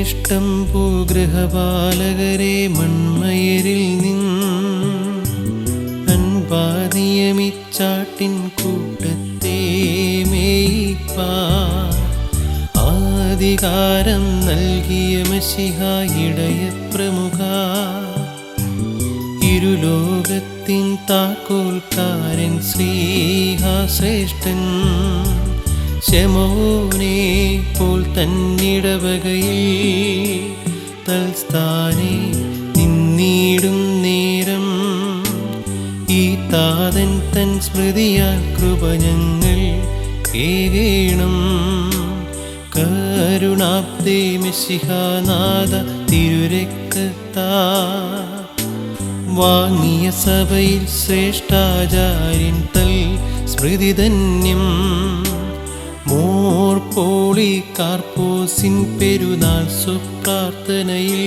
ശ്രേഷ്ഠം ഭൂഗൃഹപാലകരെ മൺമയരിൽ നിന്ന് കൂട്ടത്തെ മേയ്പ്പാ. ആധികാരം നൽകിയ മഷിഹായിടയ പ്രമുഖ ഇരുലോകത്തിൻ താക്കോൽക്കാരൻ ശ്രീഹാശ്രേഷ്ഠൻ ശമോനെ പോൽ തന്നിടവകയിൽ തൽസ്ഥാനെ നിന്നിടും നേരം. ഈ താതൻ തൻ സ്മൃതിയാൽ കൃപ ഞങ്ങൾ ഏകേണം. കരുണാബ്ദേ മിശിഹാനാഥ തിരുരക്തത്താ. വാങ്ങിയ സഭയിൽ ശ്രേഷ്ഠാചാര്യൻ തൽ സ്മൃതി ധന്യം മോർ പോളി കാർപ്പോസിൻ പെരുന്നാൾ സുപ്രാർത്ഥനയിൽ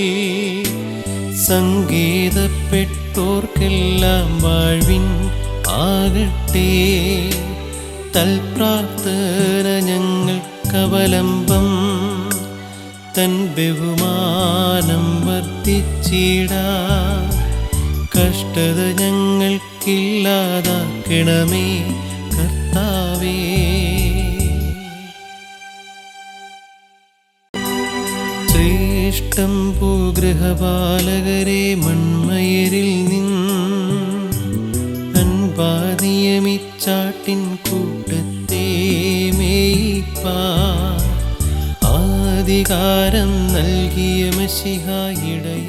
സങ്കേതപ്പെട്ടോർക്കെല്ലാം വാഴ്വിൻ ആകട്ടെ. തൽപ്രാർത്ഥന ഞങ്ങൾക്കവലംബം തൻ ബഹുമാനം വർദ്ധിച്ചിടാ. കഷ്ടത ഞങ്ങൾക്കില്ലാതാക്കണമേ കർത്താവേ. ശ്രേഷ്ഠം പൂഗൃഹപാലകരെ മൺമയരിൽ നിന്ന് അൻപാതിയമിച്ചാട്ടിൻ കൂട്ടത്തെ മേയിപ്പാ. ആധികാരം നൽകിയ മഷിഹായിടയ